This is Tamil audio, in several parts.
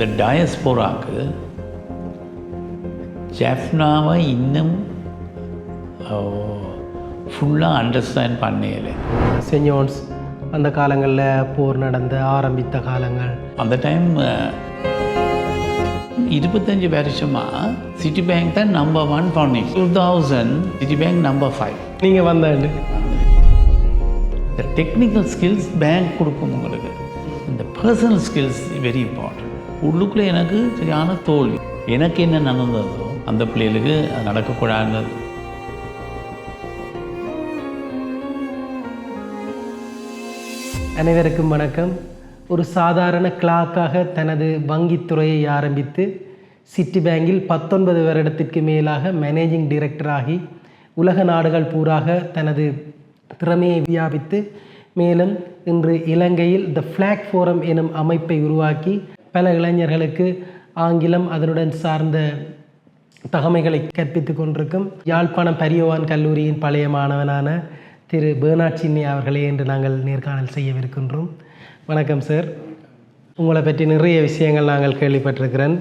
இந்த டயஸ்போராக்கு ஜெஃப்னாவை இன்னும் ஃபுல்லாக அண்டர்ஸ்டாண்ட் பண்ணல செஞ்சோன்ஸ் அந்த காலங்களில் போர் நடந்த ஆரம்பித்த காலங்கள். அந்த டைம் இருபத்தஞ்சி வருஷமாக சிட்டி பேங்க் தான் number one founding two thousand Citibank number five நீங்கள் வந்தாண்டு இந்த டெக்னிக்கல் ஸ்கில்ஸ் பேங்க் கொடுக்கும் உங்களுக்கு. இந்த பர்சனல் ஸ்கில்ஸ் வெரி இம்பார்ட்டன்ட் உள்ளுக்குள்ளே எனக்கு சரியான தோல்வி எனக்கு என்ன நடந்ததோ அந்த பிள்ளைகளுக்கு அது நடக்கக்கூடாது. அனைவருக்கும் வணக்கம். ஒரு சாதாரண கிளாக்காக தனது வங்கித்துறையை ஆரம்பித்து சிட்டி பேங்கில் பத்தொன்பது வருடத்திற்கு மேலாக மேனேஜிங் டிரெக்டராகி உலக நாடுகள் பூராக தனது திறமையை வியாபித்து மேலும் இன்று இலங்கையில் த ஃப்ளாக் ஃபோரம் எனும் அமைப்பை உருவாக்கி பல இளைஞர்களுக்கு ஆங்கிலம் அதனுடன் சார்ந்த தகமைகளை கற்பித்துக் கொண்டிருக்கும் யாழ்ப்பாணம் பரியவான் கல்லூரியின் பழைய மாணவனான திரு பேர்னாட் சின்னி அவர்களே என்று நாங்கள் நேர்காணல் செய்யவிருக்கின்றோம். வணக்கம் சார் உங்களை பற்றி நிறைய விஷயங்கள் நாங்கள் கேள்விப்பட்டிருக்கிறேன்.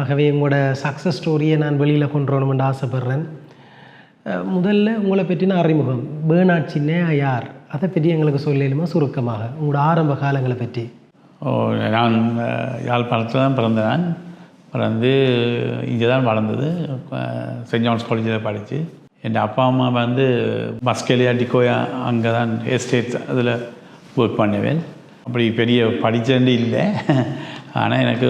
ஆகவே உங்களோட சக்ஸஸ் ஸ்டோரியை நான் வெளியில் கொண்டு வரணும்னு ஆசைப்பட்றேன். முதல்ல உங்களை பற்றின அறிமுகம். பேர்னாட் சின்ன யார்? அதை பற்றி எங்களுக்கு சொல்லலுமா சுருக்கமாக. உங்களோட ஆரம்ப காலங்களை பற்றி. நான் யாழ்ப்பாணத்தில் தான் பிறந்த நான். பிறந்து இங்கே தான் வளர்ந்தது சென்ட் ஜான்ஸ் காலேஜில் படித்து என் அப்பா அம்மா வந்து மஸ்கெலியா டிகோயா அங்கே தான் எஸ்டேட் அதில் ஒர்க் பண்ணுவேன். அப்படி பெரிய படித்தேன்னு இல்லை. ஆனால் எனக்கு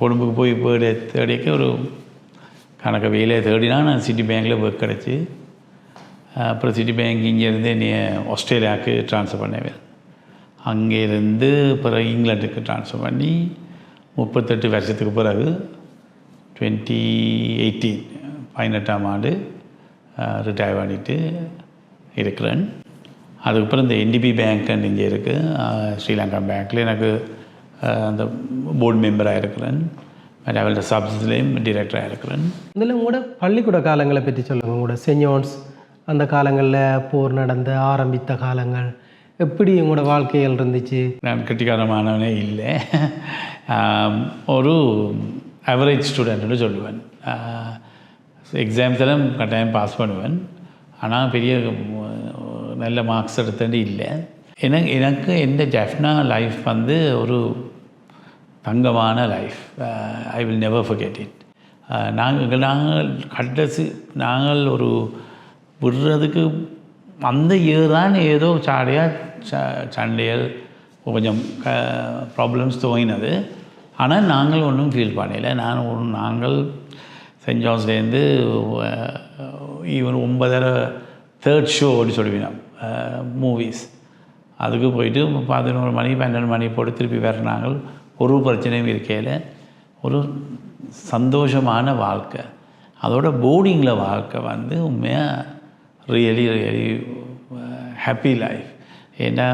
கொழும்புக்கு போய் போய் தேடிக்க ஒரு கணக்கு வேலையை தேடினா நான் சிட்டி பேங்க்கில் ஒர்க் கிடச்சி. அப்புறம் சிட்டி பேங்க் இங்கேருந்து என்னை ஆஸ்திரேலியாவுக்கு ட்ரான்ஸ்ஃபர் பண்ணுவேன். அங்கேருந்து பிறகு இங்கிலாந்துக்கு ட்ரான்ஸ்ஃபர் பண்ணி முப்பத்தெட்டு வருஷத்துக்கு பிறகு டுவெண்ட்டி எயிட்டீன் பதினெட்டாம் ஆண்டு ரிட்டையர் பண்ணிட்டு இருக்கிறேன். அதுக்கப்புறம் இந்த என்டிபி பேங்க் இங்கே இருக்குது ஸ்ரீலங்கா பேங்க்கில் எனக்கு அந்த போர்டு மெம்பராக இருக்கிறேன். மற்ற அவளோட சப்ஸ்லேயும் டிரெக்டராக இருக்கிறேன். இதில் உங்களோட பள்ளிக்கூட காலங்களை பற்றி சொல்லுங்கள் உங்களோட செஞ்சோன்ஸ் அந்த காலங்களில் போர் நடந்த ஆரம்பித்த காலங்கள் எப்படி உங்களோட வாழ்க்கைகள் இருந்துச்சு? நான் கட்டிக்காரமானவனே இல்லை. ஒரு அவரேஜ் ஸ்டூடெண்ட்னு சொல்லுவேன். எக்ஸாம்ஸ் எல்லாம் கட்டாயம் பாஸ் பண்ணுவேன். ஆனால் பெரிய நல்ல மார்க்ஸ் எடுத்துட்டு இல்லை. எனக்கு எனக்கு எந்த ஜெஃப்னா லைஃப் வந்து ஒரு தங்கமான life I will never forget it நாங்கள் நாங்கள் கடைசி நாங்கள் ஒரு விடுறதுக்கு அந்த இயர் தான் ஏதோ சாடையாக ச சண்டைகள் கொஞ்சம் க ப்ராப்ளம்ஸ் துவங்கினது. ஆனால் நாங்கள் ஒன்றும் ஃபீல் பண்ணல. நான் ஒரு நாங்கள் சென்ட் ஜான்ஸ்லேருந்து ஈவன் ஒன்பதரை தேர்ட் ஷோ அப்படின்னு சொல்லுவினோம். மூவிஸ் அதுக்கு போயிட்டு பதினோரு மணி பன்னெண்டு மணி போட்டு திருப்பி வர நாங்கள் ஒரு பிரச்சனையும் இருக்கையில் ஒரு சந்தோஷமான வாழ்க்கை. அதோட போர்டிங்கில் வாழ்க்கை வந்து உண்மையாக ரியலி ரியலி ஹாப்பி லைஃப் ஏன்னா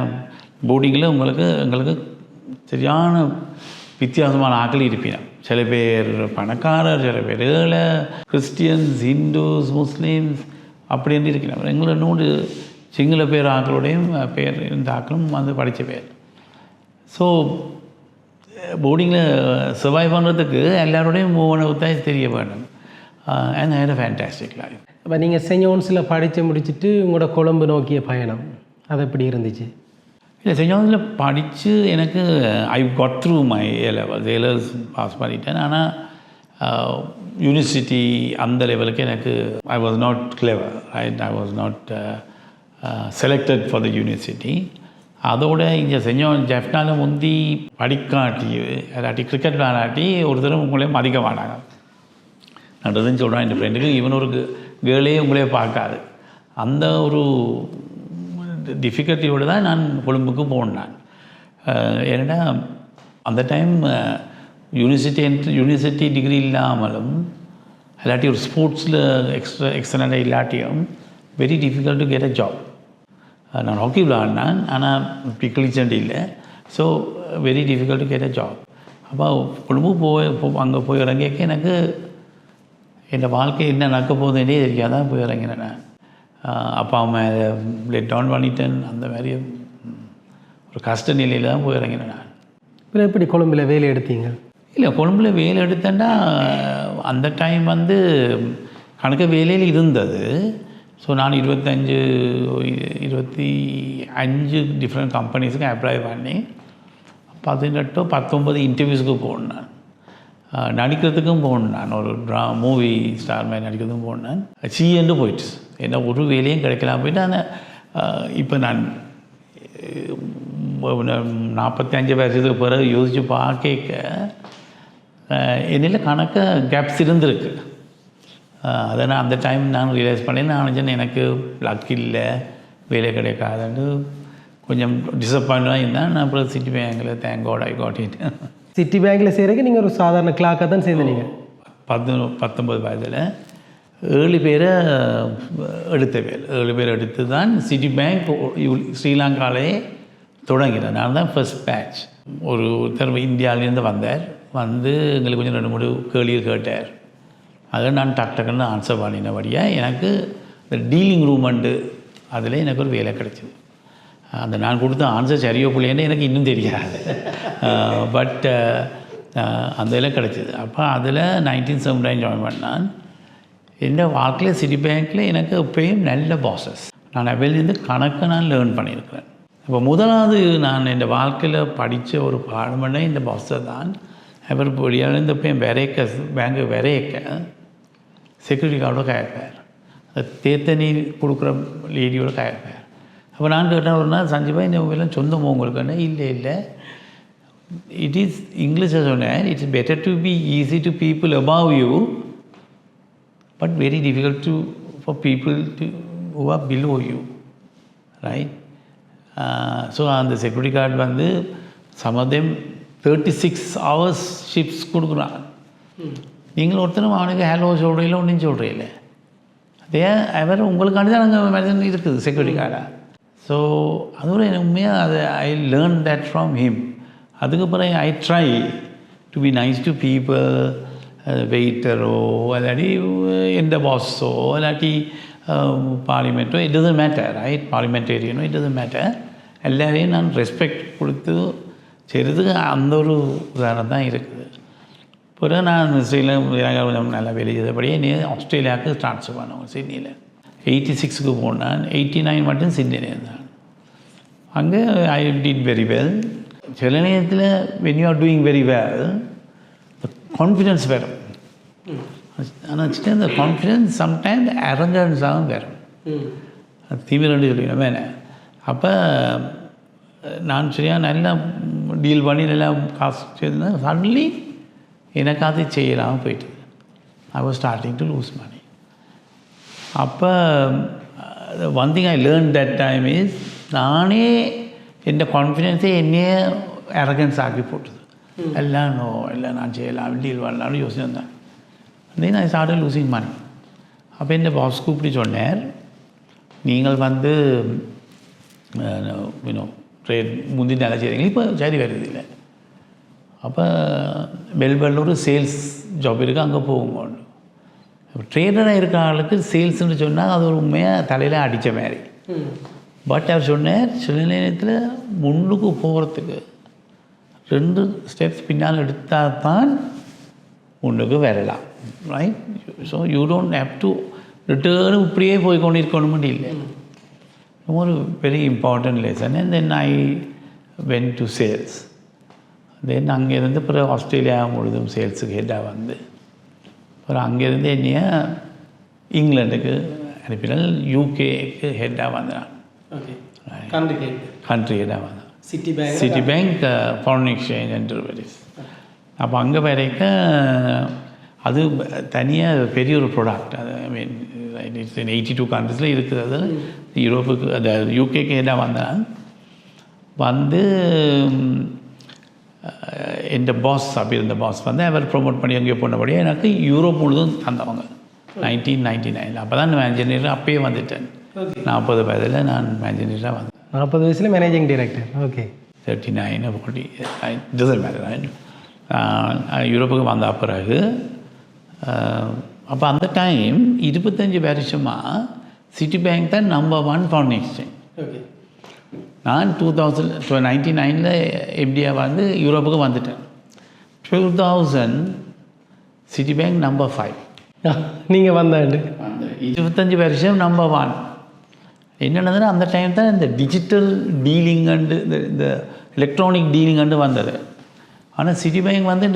போர்டிங்கில் உங்களுக்கு எங்களுக்கு சரியான வித்தியாசமான ஆக்கள் இருப்பினோம். சில பேர் பணக்காரர் சில பேர் ஏழை கிறிஸ்டியன்ஸ் ஹிந்துஸ் முஸ்லீம்ஸ் அப்படின்னு இருக்கிறாங்க எங்களை நூறு சிங்கள பேர் ஆக்களுடையும் பேர் இந்த ஆக்களும் வந்து படித்த பேர். ஸோ போர்டிங்கில் சர்வைவ் பண்ணுறதுக்கு எல்லாரோடையும் மூவ் தான் தெரிய வேண்டும். And had a fantastic life இப்போ நீங்கள் செஞ்சோன்ஸில் படித்து முடிச்சுட்டு உங்களோட கொழம்பு நோக்கிய பயணம் அது எப்படி இருந்துச்சு? இல்லை செஞ்சோன்ஸில் படித்து எனக்கு I got through my A level A levels pass பண்ணிட்டேன். ஆனால் யூனிவர்சிட்டி அந்த லெவலுக்கு எனக்கு I was not clever right I was not selected for the university அதோட இங்கே செஞ்சோம் ஜெஃப்னால முந்தி படிக்காட்டி இல்லாட்டி கிரிக்கெட் விளையாட்டி ஒரு தடவை உங்களையும் மதிக்க மாட்டாங்க. நன்றதுன்னு சொல்கிறான் என் ஃப்ரெண்டுக்கு இவன் ஒரு உங்களே பார்க்காது. அந்த ஒரு டிஃபிகல்ட்டியோடு தான் நான் கொழும்புக்கு போனேன். ஏன்னா அந்த டைம் யூனிவர்சிட்டி யூனிவர்சிட்டி டிகிரி இல்லாமலும் இல்லாட்டி ஒரு ஸ்போர்ட்ஸில் எக்ஸ்ட்ரா எக்ஸலண்ட்டாக இல்லாட்டியும் very difficult to get a job நான் ஹாக்கி விளாடினேன் ஆனால் பிக்லிச்சண்ட் இல்லை. So very difficult to get a job அப்போ கொழும்பு போய் அங்கே போய் இறங்கிக்க எனக்கு என் வாழ்க்கை என்ன நடக்க போகுதுன்னே தெரியாதான் போய் இறங்கினேன். நான் அப்பா அம்மா லெட் டவுன் பண்ணிட்டேன். அந்த மாதிரி ஒரு கஷ்ட நிலையில் தான் போய் இறங்கினேன் நான். எப்படி கொழும்பில் வேலை எடுத்தீங்க? இல்லை கொழும்புல வேலை எடுத்தேன்னா அந்த டைம் வந்து கணக்கு வேலையில் இருந்தது. ஸோ நான் இருபத்தஞ்சு இருபத்தி அஞ்சு டிஃப்ரெண்ட் கம்பெனிஸுக்கு அப்ளை பண்ணி பதினெட்டோ பத்தொம்பது இன்டர்வியூஸுக்கு போனேன் நடிக்கிறதுக்கும் போனேன் நான் ஒரு ட்ரா மூவி ஸ்டார் மாதிரி நடிக்கிறதுக்கும் போனேன் சிஎன்னு போயிட்டு என்ன ஒரு வேலையும் கிடைக்கலாம் போயிட்டு ஆனால் இப்போ நான் நாற்பத்தி அஞ்சு வருஷத்துக்கு பிறகு யோசித்து பார்க்க என்னில் கணக்க கேப்ஸ் இருந்திருக்கு அதை நான் அந்த டைம் நான் ரியலைஸ் பண்ணேன் நான் நினச்சேன் எனக்கு லக் இல்லை வேலை கிடைக்காதுன்னு கொஞ்சம் டிசப்பாயிண்டாக இருந்தால் நான் அப்புறம் சிட்டி பேங்கில் தேங்கோட ஐ காட் இட் சிட்டி பேங்க்கில் செய்கிறக்கு நீங்கள் ஒரு சாதாரண கிளாக்காக தான் சேர்ந்தீங்க பத்து பத்தொம்பது வயதில் ஏழு பேரை எடுத்த பேர் ஏழு பேர் எடுத்து தான் சிட்டி பேங்க் ஸ்ரீலங்காலேயே தொடங்கினேன் நான் தான் ஃபர்ஸ்ட் பேட்ச் ஒரு ஒருத்தர் இந்தியாவிலேருந்து வந்தார். வந்து எங்களுக்கு கொஞ்சம் ரெண்டு மூணு கேள்விகள் கேட்டார். அதை நான் டக் டக்குன்னு ஆன்சர் பண்ணினபடியாக எனக்கு இந்த டீலிங் அண்டு அதில் எனக்கு ஒரு வேலை கிடைச்சிது. அந்த நான் கொடுத்த ஆன்சர் சரியோ பிள்ளைன்னு எனக்கு இன்னும் தெரியாது. பட் அந்த இதில் கிடச்சிது. அப்போ அதில் நைன்டீன் செவன்டி நைன் ஜாயின் பண்ணான். என் வாழ்க்கையில் சிட்டி பேங்க்கில் எனக்கு எப்பயும் நல்ல பாசஸ் நான் அவையிலேருந்து கணக்கை நான் லேர்ன் பண்ணியிருக்கிறேன். இப்போ முதலாவது நான் என் வாழ்க்கையில் படித்த ஒரு பாடமெண்டே இந்த பாஸை தான். அவர் பொடியாலேருந்து எப்பயும் விரைக்க பேங்க்கு விரைக்க செக்யூரிட்டி கார்டோட கேட்பார் தேத்தனி கொடுக்குற லேடியோட கேட்பார் அப்போ நான் கேட்டேன் ஒரு நாள் சஞ்சீபாய் இந்த எல்லாம் சொந்தமோ உங்களுக்குன்னு இல்லை இல்லை. இட் இஸ் இங்கிலீஷில் சொன்னேன். It's better to be easy to people above you but very difficult to for people to who are below you right so அந்த செக்யூரிட்டி கார்டு வந்து சமதம் தேர்ட்டி சிக்ஸ் ஹவர்ஸ் ஷிப்ஸ் கொடுக்குறான் நீங்கள் ஒருத்தரும் அவனுக்கு ஹலோ சொல்கிறீங்களோ ஒன்றும் சொல்கிறீங்களே அதே அவர் உங்களுக்காண்டி தான் அங்கே இருக்குது செக்யூரிட்டி கார்டாக ஸோ அதோட எனக்கு உண்மையாக அது I learn that from him அதுக்கப்புறம் I try to be nice to people வெயிட்டரோ இல்லாட்டி uh, எந்த பாஸோ இல்லாட்டி பார்லிமெண்ட்டோ இட் டசன்ட் மேட்டர் ரைட் பார்லிமெண்டேரியனோ இட் டசன்ட் மேட்டர் எல்லாரையும் நான் ரெஸ்பெக்ட் கொடுத்து செய்கிறதுக்கு அந்த ஒரு உதாரணம் தான் இருக்குது. பிறகு நான் சில கொஞ்சம் நல்லா வேலை செய்தபடியே நீ ஆஸ்திரேலியாவுக்கு ட்ரான்ஸ்ஃபர் பண்ணுவோம் சிட்னியில். எயிட்டி சிக்ஸுக்கு போனான். எயிட்டி நைன் மட்டும் சிட்னியில் இருந்தான் அங்கே ஐ டிட் வெரி வெல் சில நேரத்தில் when you are doing very well confidence வரும் ஆனால் வச்சுட்டு இந்த கான்ஃபிடென்ஸ் சம்டைம்ஸ் அரங்கன்ஸாகவும் வரும் தீவிரம்னு சொல்லிக்கணும் வேணே அப்போ நான் சரியாக நல்லா டீல் பண்ணி நல்லா காசு செய்தேன் சடன்லி எனக்கு அது செய்யலாமல் போயிட்டு I was starting to lose money அப்போ one thing I learn that time is நானே എൻ്റെ കോൺഫിഡൻസെ എന്നെ അറഗൻസ് ആക്കി പോട്ടത് എല്ലാം നോ എല്ലാം ഞാൻ ചെയ്യലാം ഡീൽ பண்ணலாம்னு யோசிச்சு வந்தேன் தென் ஐ ஸ்டார்ட் லூசிங் மணி அப்போ എൻ്റെ பாஸ் கூப்பிட்டு சொன்னார் நீங்கள் வந்து யூனோ ட்ரேட் முந்தி நல்லா செய்கிறீங்க இப்போ சரி வருது இல்லை அப்போ மெல்பர்னில் ஒரு சேல்ஸ் ஜாப் இருக்குது அங்கே போகுங்க ட்ரேடராக இருக்கிற ஆளுக்கு சேல்ஸ்னு சொன்னால் அது ஒரு உண்மையாக தலையில் அடித்த மாதிரி. பட் அவர் சொன்னார் சில நேரத்தில் முன்னுக்கு போகிறதுக்கு ரெண்டு ஸ்டெப்ஸ் பின்னால் எடுத்தால் தான் முன்னுக்கு வரலாம். Right so you don't have to return இப்படியே போய் கொண்டு இருக்கணும்னு இல்லை ஒரு very important lesson and then I went to sales then அங்கேருந்து பிறகு ஆஸ்திரேலியா முழுதும் சேல்ஸுக்கு ஹெட்டாக வந்து அப்புறம் அங்கேருந்து என்னைய இங்கிலாண்டுக்கு அனுப்பினால் யூகேக்கு ஹெட்டாக வந்தேன் கண்ட்ரி ஹெட்டாக வந்தேன் Citibank Citibank foreign exchange and derivatives அப்போ அங்கே வரைக்கும் அது தனியாக பெரிய ஒரு ப்ராடக்ட் அது I mean it's eighty two கண்ட்ரிஸில் இருக்குது. அது யூரோப்புக்கு அந்த யூகேக்கு என்ன வந்தேன் வந்து என் பாஸ் அப்படி இருந்த பாஸ் வந்து அவர் ப்ரொமோட் பண்ணி அங்கே போனபடியே எனக்கு யூரோப் முழுதும் தந்தவங்க நைன்டீன் நைன்டி நைன் அப்போ தான் இன்ஜினியர் அப்பயே வந்துட்டேன் நாற்பது வயதில் நான் இன்ஜினியராக வந்தேன் நாற்பது வயசுல managing director okay thirty nine forty doesn't matter யூரோப்புக்கு வந்த பிறகு அப்போ அந்த டைம் இருபத்தஞ்சி வருஷமாக சிட்டி பேங்க் தான் number one foreign exchange okay நான் டூ தௌசண்ட் நைன்டி நைனில் எம்டியா வந்து யூரோப்புக்கு வந்துட்டேன். Two thousand Citibank number five நீங்கள் வந்தாண்டு. இருபத்தஞ்சி வருஷம் நம்பர் ஒன் என்னென்னதுன்னா அந்த டைம் தான் இந்த டிஜிட்டல் டீலிங்கண்டு இந்த இந்த எலக்ட்ரானிக் டீலிங்கண்டு வந்தது. ஆனால் சிட்டி பேங்க் வந்து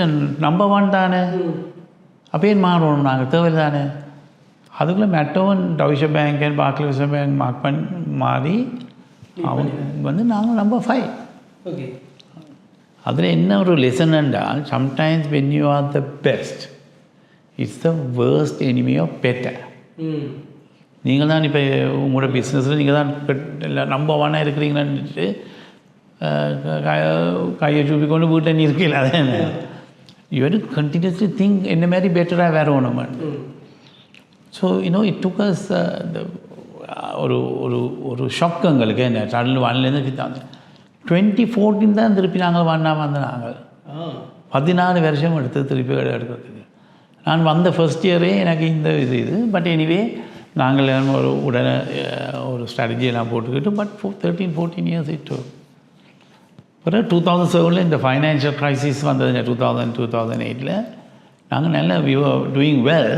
நம்பர் ஒன் தானே? அப்பயே மாறணும் நாங்கள் தேவையில்லை தானே அதுக்குள்ளே மெட்டோன் டவிஷ பேங்க் பாக்லிச பேங்க் மார்க் பண்ணி மாறி அவங்க வந்து நாங்கள் நம்பர் ஃபைவ் ஓகே அதில் என்ன ஒரு லெசன் என்றால் sometimes when you are the best it's the worst enemy of better நீங்கள் தான் இப்போ உங்களோட பிஸ்னஸில் நீங்கள் தான் எல்லாம் நம்பர் ஒன்னாக இருக்கிறீங்களான்ட்டு கையை சூப்பி கொண்டு வீட்டில் நீ இருக்கல அதான் யூ கண்டினியூஸ்லி திங்க் என்ன மாதிரி பெட்டராக வேறு ஒன்று so you know it took us ஒரு ஒரு ஒரு ஷாக் எங்களுக்கு. என்ன சடல் வானிலேருந்து தான் டுவெண்ட்டி ஃபோர்டீன் தான் திருப்பி நாங்கள் வாங்கினா வந்த நாங்கள். பதினாலு வருஷம் எடுத்து திருப்பி எடுக்கிறதுக்கு. நான் வந்த ஃபர்ஸ்ட் இயரே எனக்கு இந்த இது இது. பட் எனிவே நாங்கள் ஒரு உடனே ஒரு ஸ்ட்ராட்டஜியெல்லாம் போட்டுக்கிட்டு பட் ஃபோ தேர்ட்டீன் ஃபோர்டீன் இயர்ஸ் இட்டு பிறகு டூ தௌசண்ட் செவனில் இந்த ஃபைனான்ஷியல் க்ரைசிஸ் வந்ததுங்க. டூ தௌசண்ட் டூ தௌசண்ட் எயிட்டில் நாங்கள் நல்ல view doing well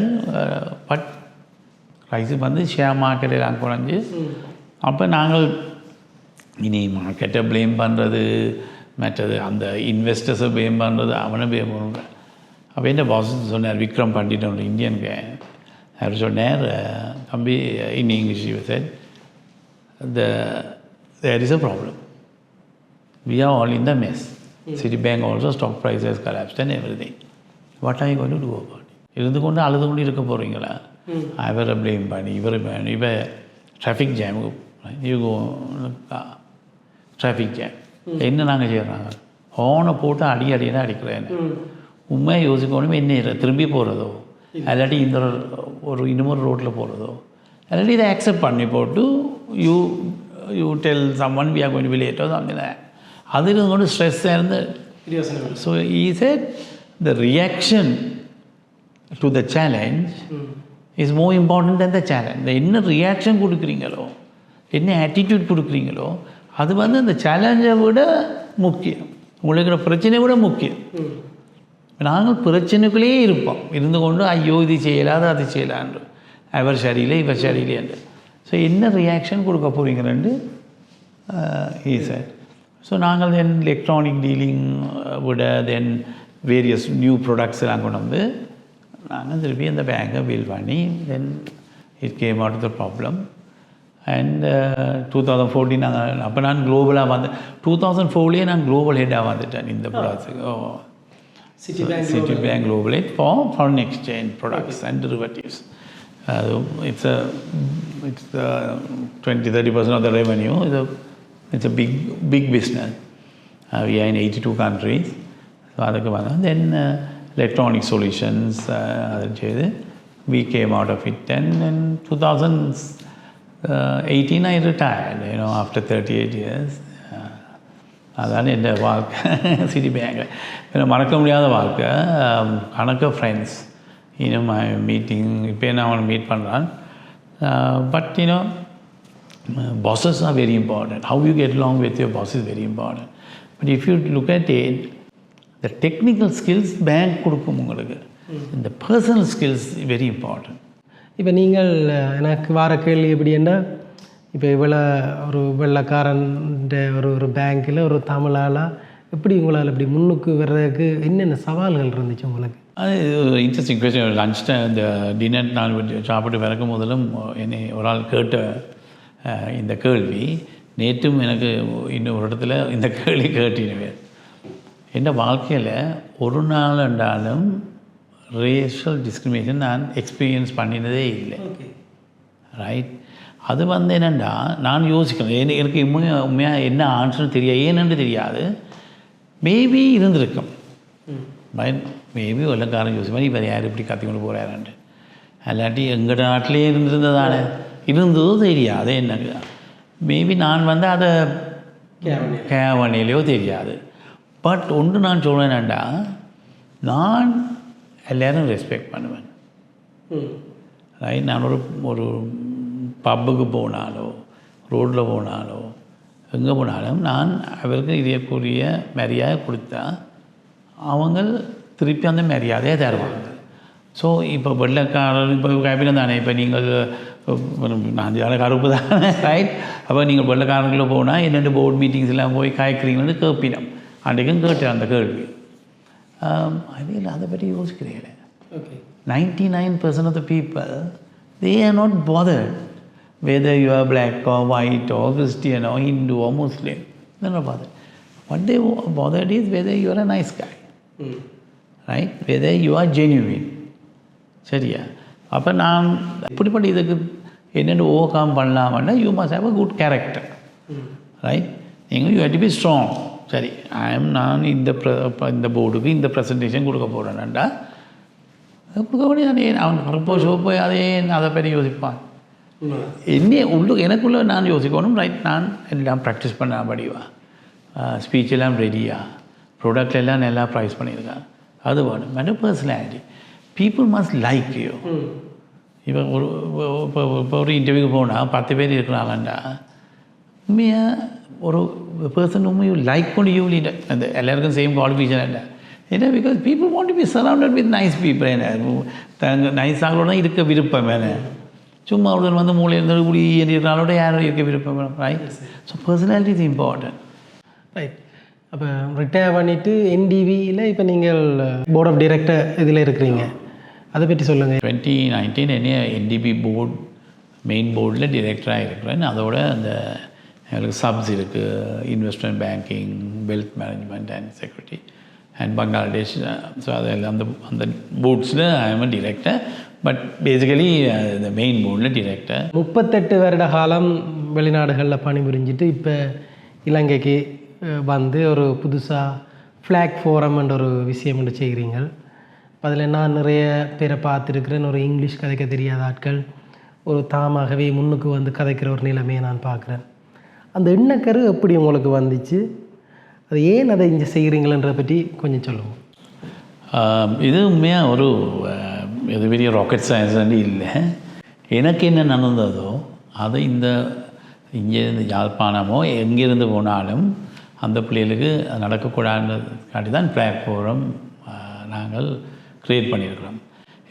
but price வந்து ஷேர் மார்க்கெட்டில் எல்லாம் குறைஞ்சி அப்போ நாங்கள் இனி மார்க்கெட்டை ப்ளேம் பண்ணுறது மற்றது அந்த இன்வெஸ்டர்ஸை ப்ளேம் பண்ணுறது அவனை ப்ளேம் பண்ணுற அப்போ என்ன பாஸ் சொன்னார் விக்ரம் பண்டிட் இந்தியனுக்கு அவர் சொன்னார் தம்பி in English sir the there is a problem we are all in the mess Citibank also stock prices collapse and everything what you going to do இருந்து கொண்டு அழுது கொண்டு இருக்க போகிறீங்களா அவரை ப்ளேம் பண்ணி இவரை பண்ணி இவ டிராஃபிக் ஜாம் டிராஃபிக் ஜாம் என்ன நாங்கள் செய்கிறாங்க ஹோனை போட்டு அடி அடினா அடிக்கிறேன் உண்மையாக யோசிக்கணும் என்ன? திரும்பி போகிறதோ இல்லாட்டி இந்த ஒரு இன்னொரு ரோட்டில் போகிறதோ இல்லாட்டி இதை அக்செப்ட் பண்ணி போட்டு you you tell someone we are going be Leto something அது இருந்து கொண்டு ஸ்ட்ரெஸ்ஸாக இருந்து. So he said the reaction to the challenge is more important அந்த the இந்த என்ன ரியாக்ஷன் கொடுக்குறீங்களோ என்ன ஆட்டிடியூட் கொடுக்குறீங்களோ அது வந்து அந்த சேலஞ்சை விட முக்கியம் உங்களுக்கு பிரச்சனையை விட முக்கியம் நாங்கள் பிரச்சனைக்குள்ளேயே இருப்போம் இருந்து கொண்டு ஐயோ இது செய்யலாது அது செய்யலான்னு அவர் சரியில்லை இவர் சரியில்லைன்னு ஸோ என்ன ரியாக்ஷன் கொடுக்க போகிறீங்கன்னு ஈ சார் ஸோ நாங்கள் தென் எலக்ட்ரானிக் டீலிங் விட தென் வேரியஸ் நியூ ப்ராடக்ட்ஸ் எல்லாம் கொண்டு வந்து நாங்கள் திருப்பி அந்த பேங்கை பில் பண்ணி then it came out the problem and two thousand fourteen நாங்கள் அப்போ நான் குளோபலாக வந்து டூ தௌசண்ட் ஃபோர்லேயே நான் குளோபல் ஹெட்டாக வந்துட்டேன் இந்த ப்ராடக்ட்ஸுக்கு ஓ Citibank Citibank Global Aid for foreign exchange products and derivatives. Uh, it's a it's a 20 30 percent of the revenue. It's a it's a big big business. Uh, we are in 82 countries. So அதுக்கு வந்து then uh, electronic solutions uh, அதை செய்து we came out of it and in 2018 I retired you know after 38 years. Uh, அதான் என் வாழ்க்கை சிட்டி பேங்க் ஏன்னா மறக்க முடியாத வாழ்க்கை ஆம், கணக்க ஃப்ரெண்ட்ஸ் இன்னும் மீட்டிங் இப்போ நான் அவனை மீட் பண்ணுறான் but you know bosses are very important how you get long with your boss is very important but if you look at it the technical skills bank கொடுக்கும் உங்களுக்கு. இந்த பர்சனல் ஸ்கில்ஸ் வெரி இம்பார்ட்டன்ட் இப்போ நீங்கள் எனக்கு வார கேள்வி எப்படின்னா இப்போ இவ்வளோ ஒரு வெள்ளக்காரன் ஒரு ஒரு பேங்க்கில் ஒரு தமிழாலா எப்படி உங்களால் இப்படி முன்னுக்கு வர்றதுக்கு என்னென்ன சவால்கள் இருந்துச்சு உங்களுக்கு? அது இன்ட்ரெஸ்டிங் கொஸ்டின் லஞ்ச் டைம் இந்த டின்னர் நான் சாப்பிட்டு பிறக்கும் முதலும் என்னை ஒரு ஆள் கேட்ட இந்த கேள்வி. நேற்றும் எனக்கு இன்னும் ஒரு இடத்துல இந்த கேள்வி கேட்டினுவேன் என் வாழ்க்கையில் ஒரு நாள் என்றாலும் ரேஷியல் டிஸ்கிரிமினேஷன் நான் எக்ஸ்பீரியன்ஸ் பண்ணினதே இல்லை. ரைட் அது வந்து என்னென்னா நான் யோசிக்கிறேன் எனக்கு உண்மையாக உண்மையாக என்ன ஆன்சர்னு தெரியாது ஏன்னு தெரியாது. மேபி இருந்திருக்கும். மேபி வெள்ளக்காரன் யோசிப்பேன் இவர் யார் இப்படி கத்தி கொண்டு போகிறாருன்ட்டு அல்லாட்டி எங்கள் நாட்டிலே இருந்திருந்ததானே இருந்ததோ தெரியாது எனக்கு மேபி நான் வந்து அதை கேவனையிலையோ தெரியாது. பட் ஒன்று நான் சொல்வேன்டா நான் எல்லாரும் ரெஸ்பெக்ட் பண்ணுவேன். ரைட் நான் ஒரு ஒரு பப்புக்கு போனாலோ ரோட்டில் போனாலோ எங்கே போனாலும் நான் அவருக்கு இதற்குரிய மரியாதை கொடுத்தா அவங்க திருப்பி அந்த மரியாதையை தருவாங்க. ஸோ இப்போ வெள்ளைக்காரர் இப்போ கேபினம் தானே இப்போ நீங்கள் நான் யார கருப்பு தானே ரைட் அப்போ நீங்கள் வெள்ளைக்காரங்களை போனால் என்னென்ன போர்ட் மீட்டிங்ஸ் எல்லாம் போய் காய்க்கிறீங்கன்னு கேட்பினோம் அன்றைக்கும் கேட்டேன் அந்த கேள்வி அதில் அதை பற்றி யோசிக்கிறேன் okay 99% of the people, they are not bothered whether you are black or white or Christian or Hindu or Muslim. They're not bothered. What they are bothered is whether you are a nice guy, ம் right? Whether you are genuine. சரியா அப்போ நான் இப்படிப்பட்ட இதுக்கு என்னென்ன ஓவர் கம் பண்ணலாம்னா you must have a good character right நீங்கள் you had to be strong சரி ஐ எம் நான் இந்த ப்ர இந்த போர்டுக்கு இந்த ப்ரெசன்டேஷன் கொடுக்க போகிறேன்டா கொடுக்க வேண்டியதானே அவன் கருப்போ சோப்போ அதே அதை பற்றி யோசிப்பான். என்னையே உள்ளு எனக்குள்ளே நான் யோசிக்கணும். ரைட் நான் எல்லாம் ப்ராக்டிஸ் பண்ண படிவா. ஸ்பீச் எல்லாம் ரெடியா ப்ராடக்ட் எல்லாம் நல்லா ப்ரைஸ் பண்ணியிருக்கேன். அது வேணும். Madam personality people must like you இப்போ ஒரு இப்போ இப்போ ஒரு இன்டர்வியூக்கு போனால் பத்து பேர் இருக்கிறாங்கண்டா. உண்மையாக ஒரு பர்சன் உண்மையை லைக் பண்ணி யூ லீட் அந்த எல்லாருக்கும் சேம் குவாலிஃபிகேஷன் இல்லை ஏன்னா because people want be surrounded with nice people என்ன தங்க நைஸ் ஆகளோட இருக்க விருப்பம் வேணே சும்மா ஒருத்தர் வந்து மூளை இருந்தது கூடி இருக்கிறாலோட யாரும் இருக்க விருப்பம் வேணும் right so personality is important right அப்போ ரிட்டையர் பண்ணிவிட்டு என்டிவியில் இப்போ நீங்கள் போர்ட் ஆஃப் டைரக்டர் இதில் இருக்கிறீங்க அதை பற்றி சொல்லுங்கள் டுவெண்ட்டி நைன்டீன் என்ன என்டிபி போர்ட் மெயின் போர்டில் டிரெக்டராக இருக்கிறேன் அதோட அந்த எங்களுக்கு சப்ஸ் இருக்குது investment banking wealth management and security and Bangladesh so அது அந்த அந்த போர்ட்ஸில் I am director but basically இந்த மெயின் போர்டில் டிரெக்டர் முப்பத்தெட்டு வருட காலம் வெளிநாடுகளில் பணிபுரிஞ்சிட்டு இப்போ இலங்கைக்கு வந்து ஒரு புதுசாக ஃப்ளாக் ஃபோரம்ன்ற ஒரு விஷயம் ஒன்று செய்கிறீங்க அதில் நான் நிறைய பேரை பார்த்துருக்குறேன். ஒரு இங்கிலீஷ் கதைக்க தெரியாத ஆட்கள் ஒரு தாமாகவே முன்னுக்கு வந்து கதைக்கிற ஒரு நிலைமையை நான் பார்க்குறேன். அந்த எண்ணக்கரு எப்படி உங்களுக்கு வந்துச்சு? அது ஏன் அதை இங்கே செய்கிறீங்களன்றதை பற்றி கொஞ்சம் சொல்லுவோம் இது உண்மையாக ஒரு இது பெரிய ராக்கெட் சயின்ஸ் இல்லை. எனக்கு என்ன நடந்ததோ அதை இந்த இங்கேருந்து யாழ்ப்பாணமோ எங்கேருந்து போனாலும் அந்த பிள்ளைகளுக்கு அது நடக்கக்கூடாதுக்காண்டி தான் பிளாட்ஃபாரம் நாங்கள் க்ரியேட் பண்ணியிருக்கிறோம்.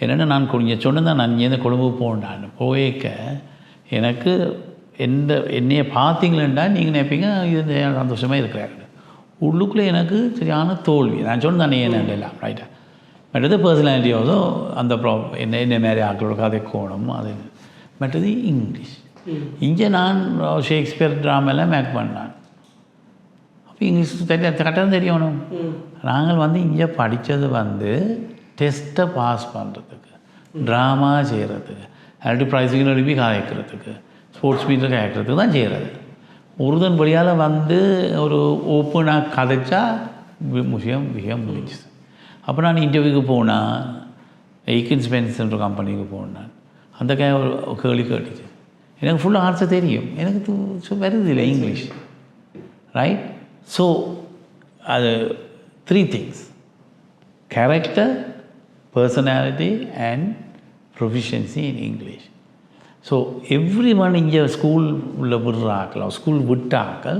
என்னென்னா நான் கொஞ்சம் சொன்னதான் நான் இங்கேருந்து கொழும்பு போனான் போயிருக்க எனக்கு எந்த என்னைய பார்த்தீங்களேண்டா நீங்கள் நினைப்பீங்க இது சந்தோஷமாக இருக்கிறாரு. உள்ளுக்குள்ளே எனக்கு சரியான தோல்வி. நான் சொன்னதானே என்ன எல்லாம் ரைட்டா மற்றது பர்சனாலிட்டி ஆல்சோ அந்த ப்ராப்ளம் என்ன என்ன மாதிரி ஆக்களோட கதை கோணம் அது மற்றது இங்கிலீஷ். இங்கே நான் ஷேக்ஸ்பியர் ட்ராமெல்லாம் மேக் பண்ணான். அப்போ இங்கிலீஷ் தெரிய கரெக்டாக தெரியணும் நாங்கள் வந்து இங்கே படித்தது வந்து டெஸ்ட்டை பாஸ் பண்ணுறதுக்கு ட்ராமா செய்கிறதுக்கு அல்லாட்டி ப்ரைஸுகள் எழுப்பி காய்க்கிறதுக்கு ஸ்போர்ட்ஸ் மீட்டர் காய்க்கிறதுக்கு தான் செய்கிறது முருகன் வழியால் வந்து ஒரு ஓப்பனாக கதைச்சா விஷயம் விஷயம் முடிஞ்சுது. அப்போ நான் இன்டர்வியூக்கு போனால் எய்கின்ஸ் ஸ்பென்ஸ்ன்ற கம்பெனிக்கு போனேன் அந்த கே ஒரு கேள்வி கேட்டுச்சு. எனக்கு ஃபுல்லாக ஆர்ட்ஸை தெரியும். எனக்கு து- வருது இல்லை இங்கிலீஷ் ரைட் ஸோ அது three things character personality and proficiency in English so everyone இங்கே ஸ்கூல் உள்ள விடுற ஆக்கள் ஸ்கூல் விட்ட ஆக்கள்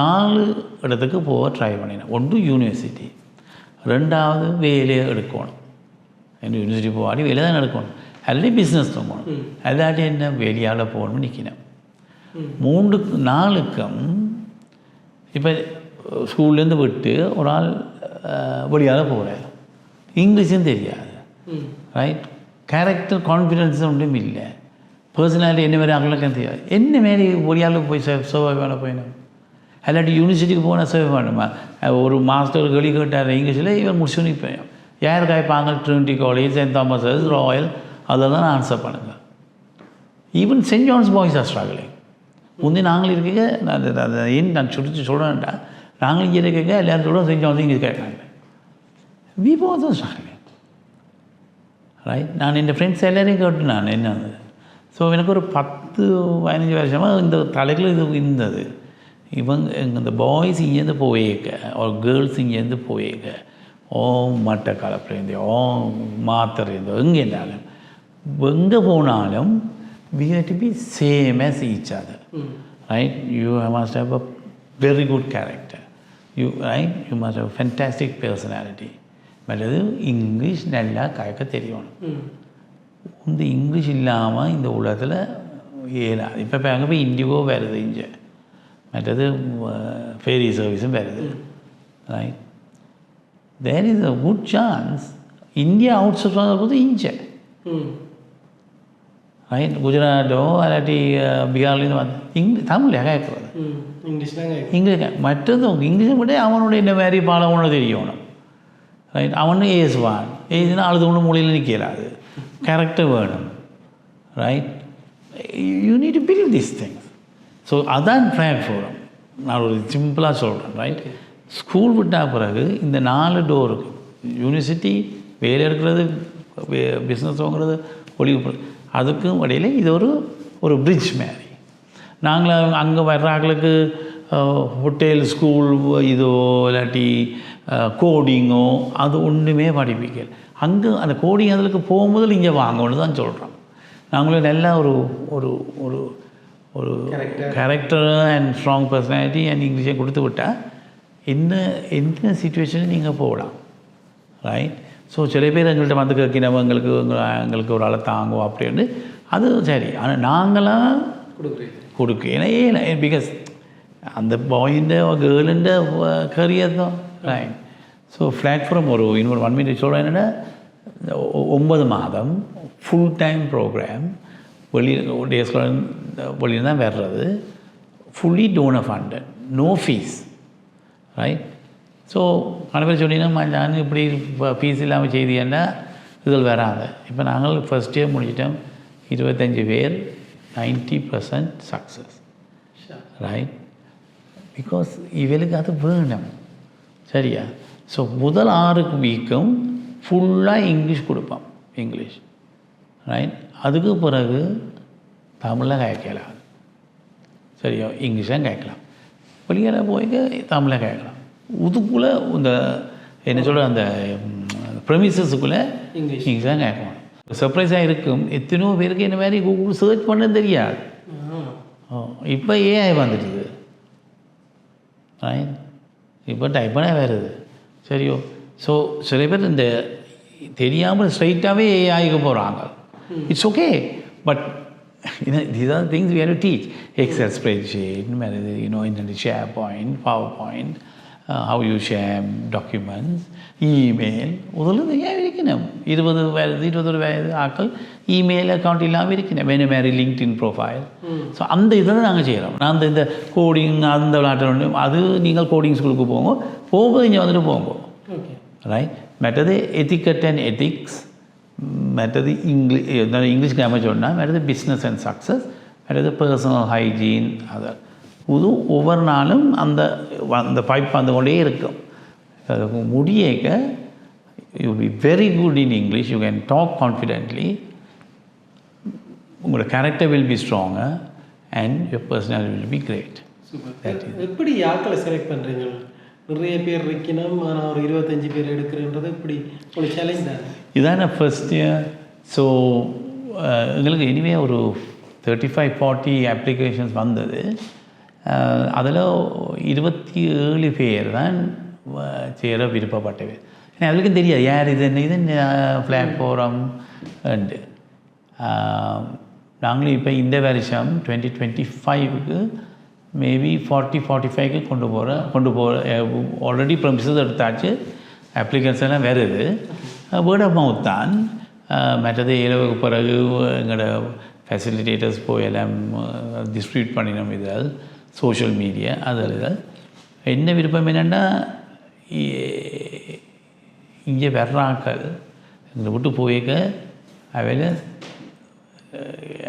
நாலு இடத்துக்கு போக ட்ரை பண்ணினேன் ஒன்று யூனிவர்சிட்டி ரெண்டாவது வேலையை எடுக்கணும். யூனிவர்சிட்டி போகாடி வேலை தான் எடுக்கணும். அல்லாட்டி பிஸ்னஸ் தூங்கணும். அல்லாட்டி என்ன வேலையால் போகணும்னு நிற்கணும் மூன்று நாளுக்கும் இப்போ ஸ்கூல்லேருந்து விட்டு ஒரு ஆள் வெளியால் போகிறார் இங்கிலீஷும் தெரியாது. ரைட் கேரக்டர் கான்ஃபிடென்ஸ் ஒன்றும் இல்லை. பர்சனாலிட்டி என்ன மாதிரி அவங்களுக்கு தெரியாது என்ன மாரி ஒரியாளுக்கு போய் சர்வை பண்ண போயிடும் அல்லாட்டி யூனிவர்சிட்டிக்கு போனால் சர்வை பண்ணுமா ஒரு மாஸ்டர் கேள்வி கேட்டார் இங்கிலீஷில் இவன் முடிச்சு நிற்பேன் யார் காய்ப்பாங்க Trinity College Saint Thomas Royal அதில் தான் ஆன்சர் பண்ணுங்க even Saint John's boys are struggling முந்தி நாங்கள் இருக்க நான் அதை ஏன் நான் சுடிச்சு சொல்கிறேன்டா நாங்கள் இங்கே இருக்க எல்லாரும் சொல்கிறோம் சென்ட் ஜான்ஸ் இங்கே கேட்குறாங்க வி போதும் ஸ்ட்ரகிளிங் ரைட் நான் என் ஃப்ரெண்ட்ஸ் எல்லாரையும் கேட்டு நான் என்ன ஸோ எனக்கு ஒரு பத்து பதினஞ்சு வருஷமாக இந்த தலைகள் இது இருந்தது. இவங்க இந்த பாய்ஸ் இங்கேருந்து போயிருக்க ஒரு கேர்ள்ஸ் இங்கேருந்து போயிருக்க ஓ மட்டக்களப்புலேருந்து ஓ மாத்தறைந்தோ எங்கே இருந்தாலும். எங்கே போனாலும் we had to be same as each other. Right you must have a very good character. You right? You must have fantastic personality. மற்றது இங்கிலீஷ் நல்லா கயக்க தெரியணும் ம் இந்த இங்கிலீஷ் இல்லாமல் இந்த உலகத்தில் ஏலாது இப்போ இப்போ அங்கே போய் இண்டிகோ வருது இங்கே. மற்றது ஃபேரி சர்வீஸும் வருது. Right there is a good chance India outsource போது இங்கே. ரைட் குஜராத்தோ இல்லாட்டி பீகார்லேருந்து வந்து இங்கிலீஷ் தமிழ் கேட்குறது இங்கிலீஷ் இங்கிலீஷ் மற்றது இங்கிலீஷை விட அவனுடைய இந்த மாதிரி பாலவனும் தெரியணும் ரைட் அவனு ஏசுவான். ஏசுனா அழுது ஒன்று மொழியில் நிற்கலாது கேரக்டர் வேணும் right you need to believe this things so அதான் பிளாட்ஃபார்ம் நான் ஒரு சிம்பிளாக சொல்கிறேன் ரைட் ஸ்கூல் விட்டால் பிறகு இந்த நாலு டோருக்கு யூனிவர்சிட்டி வேலை எடுக்கிறது பிஸ்னஸ் வாங்குறது ஒளிவு அதுக்கும் இடையில இது ஒரு ஒரு பிரிட்ஜ் மாதிரி. நாங்கள் அங்கே வர்றாங்களுக்கு ஹோட்டல் ஸ்கூல் இதோ இல்லாட்டி கோடிங்கோ அது ஒன்றுமே படிப்பிக்கல. அங்கே அந்த கோடி அதிலுக்கு போகும்போது இங்கே வாங்கணும்னு தான் சொல்கிறோம் நாங்களும் நல்ல ஒரு ஒரு ஒரு ஒரு character and strong personality and இங்கிலீஷை கொடுத்து விட்டால் என்ன என்ன சுச்சுவேஷனில் நீங்கள் போகலாம். ரைட் ஸோ சில பேர் எங்கள்கிட்ட வந்து கேட்கணும் எங்களுக்கு எங்களுக்கு ஒரு ஆளை தாங்குவோம் அப்படின்னு. அது சரி. ஆனால் நாங்களாம் கொடுக்குறேன் கொடுக்கு ஏன்னா ஏன் பிகாஸ் அந்த பாயிண்ட கேர்ளுண்ட கரியர் தான். ரைட் ஸோ பிளாட்ஃபார்ம் ஒரு இன்னொரு ஒன் மினிட் சொல்கிறேன் என்னென்னா ஒன்பது மாதம் ஃபுல் டைம் ப்ரோக்ராம் வெளியில் டேஸ்காலர் வெளியில் தான் வர்றது fully donor funded no fees right so பல பேர் சொன்னீங்கன்னா நான் இப்படி ஃபீஸ் இல்லாமல் செய்தியன்னா இதில் வராது இப்போ நாங்கள் ஃபஸ்ட் இயர் முடிச்சிட்டோம் இருபத்தஞ்சி பேர் ninety percent success right because இவளுக்கு அது வேணும் சரியா? ஸோ முதல் ஆறு வீக்கும் ஃபுல்லாக இங்கிலீஷ் கொடுப்போம் இங்கிலீஷ் ரைட் அதுக்கு பிறகு தமிழில் கேட்கலாம் சரியா? இங்கிலீஷாக கேட்கலாம் வெளியில் போய் தமிழை கேட்கலாம் இதுக்குள்ளே இந்த என்ன சொல்கிற அந்த ப்ரெமிசஸுக்குள்ளே இங்கிலீஷ் இங்கிலீஷ் தான் கேட்கணும் சர்ப்ரைஸாக இருக்கும். எத்தனையோ பேருக்கு இந்த மாதிரி கூகுள் சர்ச் பண்ண தெரியாது. இப்போ ஏஐ வந்துடுது. ரைட் இப்போ டைப் பண்ண வருது சரியோ ஸோ சில பேர் இந்த தெரியாமல் ஸ்ட்ரைட்டாகவே ஏஐக்கு போகிறாங்க it's okay but these are things we have to teach excel spreadsheet you know internet sharepoint powerpoint uh, how you share documents email. முதல்ல தெரியாம இருக்கணும் இருபது வயது இருபத்தொரு வயது ஆக்கள் இமெயில் அக்கௌண்ட் இல்லாமல் இருக்கணும் வேணும் மாதிரி லிங்க்டின் ப்ரொஃபைல் ஸோ அந்த இதில் நாங்கள் செய்கிறோம் நான் அந்த இந்த கோடிங் அந்த விளையாட்டு அது நீங்கள் கோடிங் ஸ்கூலுக்கு போங்க போக இங்கே வந்துட்டு போங்க ஓகே ரைட் மற்றது எத்திக்கட் அண்ட் எத்திக்ஸ் மற்றது இங்கிலீஷ் இங்கிலீஷ் கிராமர் சொன்னால் மற்றது பிஸ்னஸ் அண்ட் சக்ஸஸ் மற்றது பர்சனல் ஹைஜீன் அது இது ஒவ்வொரு நாளும் அந்த அந்த பைப் வந்து கொண்டே இருக்கும். அது முடியக்க you be very good in English you can talk confidently உங்களோட character will be stronger and your personality will be great எப்படி ஆட்களை செலக்ட் பண்ணுறீங்க நிறைய பேர் இருக்கணும் ஆனால் ஒரு இருபத்தஞ்சு பேர் எடுக்கிறன்றது இப்படி ஒரு சேலஞ்ச் தான்? இதான ஃபர்ஸ்ட் இயர் ஸோ எங்களுக்கு இனிமே ஒரு தேர்ட்டி ஃபைவ் ஃபார்ட்டி அப்ளிகேஷன்ஸ் வந்தது. அதில் இருபத்தி ஏழு பேர் தான் சேர விருப்பப்பட்ட பேர் ஏன்னா அவளுக்கும் தெரியாது. யார் இது என்ன இது பிளாட்ஃபாரம் உண்டு நாங்களும் இப்போ இந்த வருஷம் டுவெண்ட்டி டுவெண்ட்டி ஃபைவுக்கு மேபி ஃபார்ட்டி ஃபார்ட்டி ஃபைவ்க்கு கொண்டு போகிற கொண்டு போகிற ஆல்ரெடி ப்ரமிசஸ் எடுத்தாச்சு. அப்ளிகன்ஸ் எல்லாம் வருது. வேர்ட் ஆஃப் மவுத் தான். மற்றது ஏழவுக்கு பிறகு எங்களோட ஃபெசிலிட்டேட்டர்ஸ் போய் எல்லாம் டிஸ்ட்ரிபியூட் பண்ணினோம் இதில். சோஷியல் மீடியா அதில் என்ன விருப்பம் என்னென்னா இங்கே வர்றாக்கள் எங்களை விட்டு போயிருக்க அவையில்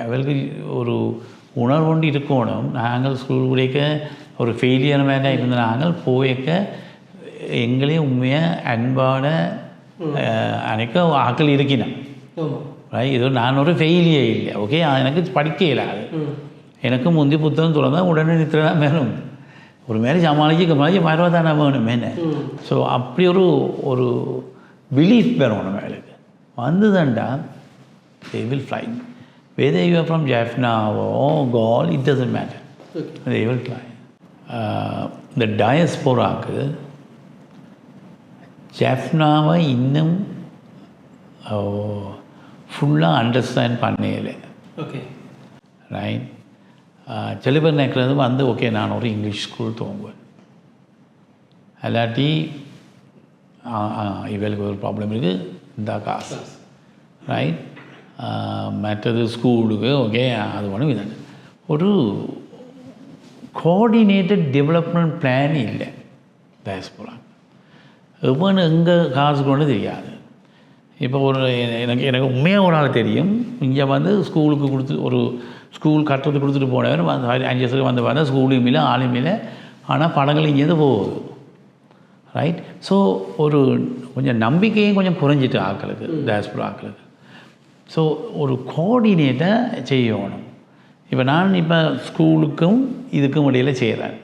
அவளுக்கு ஒரு உணர்வு கொண்டு இருக்கணும். நாங்கள் ஸ்கூல் குடிக்க ஒரு ஃபெயிலியர் மேலே இருந்த நாங்கள் போயிருக்க எங்களே உண்மையாக அன்பான அனைக்க ஆக்கள் right? இது நான் ஒரு ஃபெயிலியே இல்லை. ஓகே எனக்கு படிக்க இயலாது. எனக்கு முந்தி புத்தகம் திறந்தா உடனே நித்திரதான் வேணும் ஒரு மாதிரி சமாளிச்சு மாதிரி மறுபதான வேணும் என்ன ம். ஸோ அப்படி ஒரு ஒரு பிலீஃப் வரணும் மேலுக்கு. வந்ததுண்டா they will fly from Jaffna or Gaul, it doesn't matter. Okay They will fly. Uh, இந்த டயஸ்போராக்கு ஜெஃப்னாவை இன்னும் ஃபுல்லாக அண்டர்ஸ்டாண்ட் பண்ணலை ஓகே ரைட் சில பேர் நினைக்கிறது வந்து ஓகே நான் ஒரு இங்கிலீஷ் ஸ்கூல் தூங்குவேன் இல்லாட்டி ஆ, ஆ, இவளுக்கு ஒரு ப்ராப்ளம் இருக்குது இந்த காசு ரைட் மற்றது ஸ்கூலுக்கு ஓகே அது ஒன்றும் இதான் ஒரு கோஆர்டினேட்டட் டெவலப்மெண்ட் பிளான் இல்லை டயஸ்போரா எவன் எங்கே காசு கொண்டு தெரியாது. இப்போ ஒரு எனக்கு எனக்கு உண்மையாக ஒரு ஆள் தெரியும். இங்கே வந்து ஸ்கூலுக்கு கொடுத்து ஒரு ஸ்கூல் கட்டுறது கொடுத்துட்டு போனவர் வந்து அஞ்சு வருஷத்துக்கு வந்து பார்த்தா ஸ்கூலையும் இல்லை ஆளும் இல்லை ஆனால் படங்கள் இங்கேருந்து போகுது? ரைட் ஸோ ஒரு கொஞ்சம் நம்பிக்கையும் கொஞ்சம் குறைஞ்சிட்டு ஆக்களுக்கு டேஸ்புரா ஆக்களுக்கு. ஸோ ஒரு கோஆர்டினேட்டை செய்யணும். இப்போ நான் இப்போ ஸ்கூலுக்கும் இதுக்கும் இடையில் செய்கிறேன்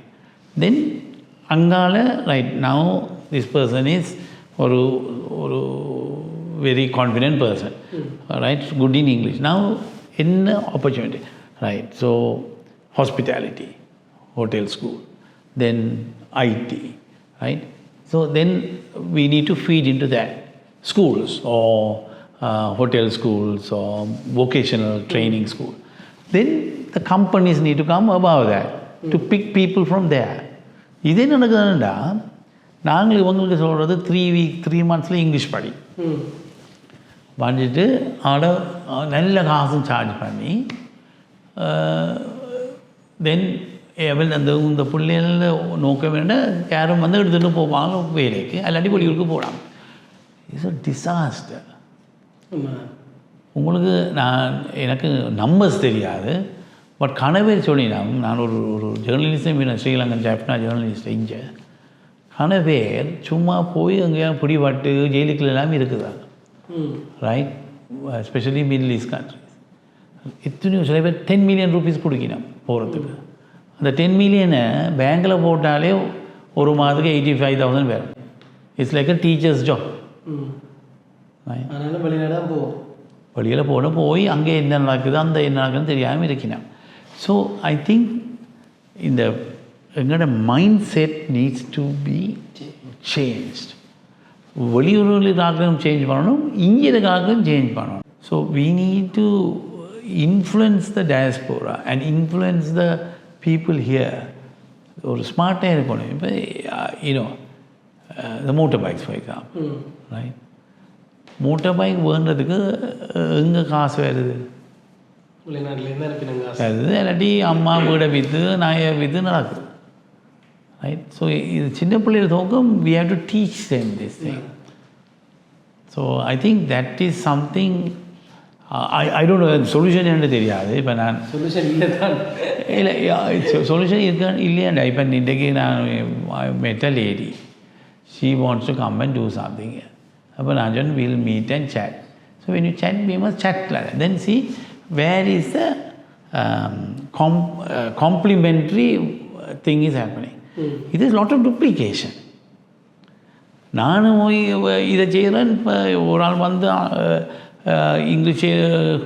தென் அங்கால right now this person is ஒரு ஒரு very confident person right good in English now என்ன opportunity Right so hospitality hotel school, then IT, right? So then we need to feed into that schools or uh, hotel schools or vocational training school. Then the companies need to come above that to pick people from there. இது என்ன நடக்குதுன்னா நாங்கள் இவங்களுக்கு சொல்கிறது த்ரீ வீக் த்ரீ மந்த்ஸில் இங்கிலீஷ் படி ம் பண்ணிட்டு ஆட நல்ல காசும் சார்ஜ் பண்ணி தென் எவள் அந்த இந்த பிள்ளைகள நோக்க வேண்டாம் யாரும் வந்து எடுத்துகிட்டு போவாங்க வேலைக்கு இல்லாட்டி வெளியூருக்கு போகலாம் இட்ஸ் அ டிசாஸ்டர் உங்களுக்கு நான் எனக்கு நம்பர்ஸ் தெரியாது. பட் கனவேர் சொல்லினாம் நான் ஒரு ஒரு ஜேர்னலிஸ்டம் ஸ்ரீலங்கன் ஜாப்னா ஜேர்னலிஸ்ட் இங்கே கனவேர் சும்மா போய் அங்கேயா பிடிபட்டு ஜெயிலுக்குள்ள எல்லாம் இருக்குதா right especially Middle East countries எத்தனையோ சில பேர் டென் மில்லியன் ருபீஸ் கொடுக்கணும் போகிறதுக்கு அந்த டென் மில்லியனை பேங்க்கில் போட்டாலே ஒரு மாதத்துக்கு எயிட்டி ஃபைவ் தௌசண்ட் வரும் it's like a teachers job வெளியில் போன போய் அங்கே என்ன நடக்குது அந்த என்ன நடக்குதுன்னு தெரியாமல் இருக்கணும் ஸோ ஐ திங்க் இந்த எங்களோட mind set needs to be changed வெளியூரில் இருக்காகவும் சேஞ்ச் பண்ணணும் இங்கே சேஞ்ச் பண்ணணும். So we need to influence the diaspora and influence the people here ஒரு ஸ்மார்ட்டாக இருக்கணும் இப்போ you know the motor bikes for example right motor bike வேண்டுறதுக்கு எங்கே காசு வருது? வருது இல்லாட்டி அம்மா வீடை விற்று நாயை விற்று நடக்குது. ரைட் ஸோ இது சின்ன பிள்ளைகள் தோக்கம் we have to teach them this thing so I think that is something I don't solution என்று தெரியாது இப்போ நான் சொல்யூஷன் இல்லை தான் இல்லை சொல்யூஷன் இருக்கா இல்லையாண்டா இப்போ இன்றைக்கு நான் met a lady she wants to come and do something அப்போ நான் சொன்ன will meet and chat. So when you chat like that. then see where is the um, com- uh, complementary thing is happening. It is lot of duplication. நானும் இதை செய்கிறேன் இப்போ ஒரு ஆள் வந்து இங்கிலீஷ்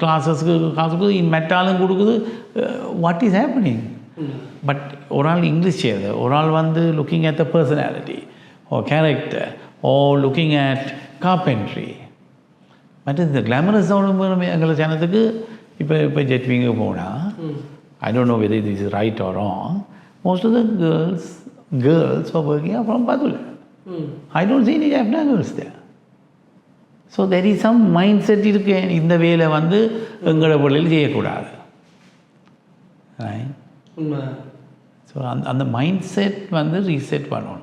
கிளாஸஸ்க்கு காசுக்கு மெட்டாலும் கொடுக்குது வாட் இஸ் ஹேப்பனிங் பட் ஒரு ஆள் இங்கிலீஷ் செய்யுது ஒரு ஆள் வந்து looking at the personality or character or looking at carpentry மற்ற இந்த கிளாமரஸ் எங்களை சேனத்துக்கு இப்போ இப்போ ஜெட்விங்க போனால் I don't know whether this is right or wrong most of the girls girls are working from Badulla I don't see any Jaffna girls there. So there is some mind set இருக்கு. இந்த வேலை வந்து எங்களோட பள்ளியில் செய்யக்கூடாது. ஸோ அந்த அந்த மைண்ட் செட் வந்து ரீசெட் பண்ணணும்.